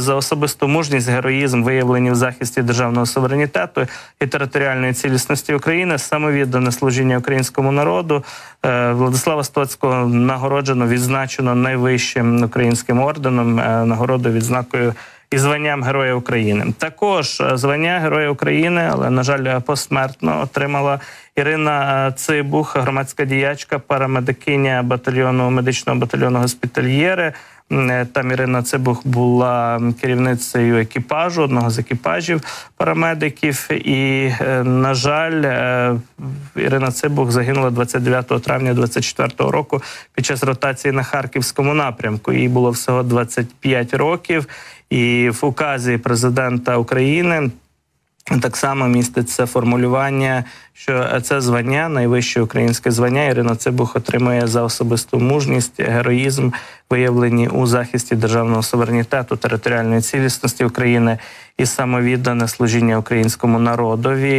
за особисту мужність, героїзм, виявлені в захисті державного суверенітету і територіальної цілісності України, самовіддане служіння українському народу. Е, Владислава Стоцького нагороджено, відзначено найвищим українським орденом, е, нагородою відзнакою і званням Героя України. Також е, звання Героя України, але на жаль, посмертно отримала Ірина Цибух, громадська діячка, парамедикиня батальйону медичного батальйону госпітальєри. Е, Там Ірина Цибух була керівницею екіпажу, одного з екіпажів парамедиків. І, е, на жаль, е, Ірина Цибух загинула 29 травня 24 року під час ротації на Харківському напрямку. Їй було всього 25 років. І в указі президента України так само міститься формулювання, що це звання, найвище українське звання. Ірина Цибух отримує за особисту мужність, героїзм, виявлені у захисті державного суверенітету, територіальної цілісності України і самовіддане служіння українському народові.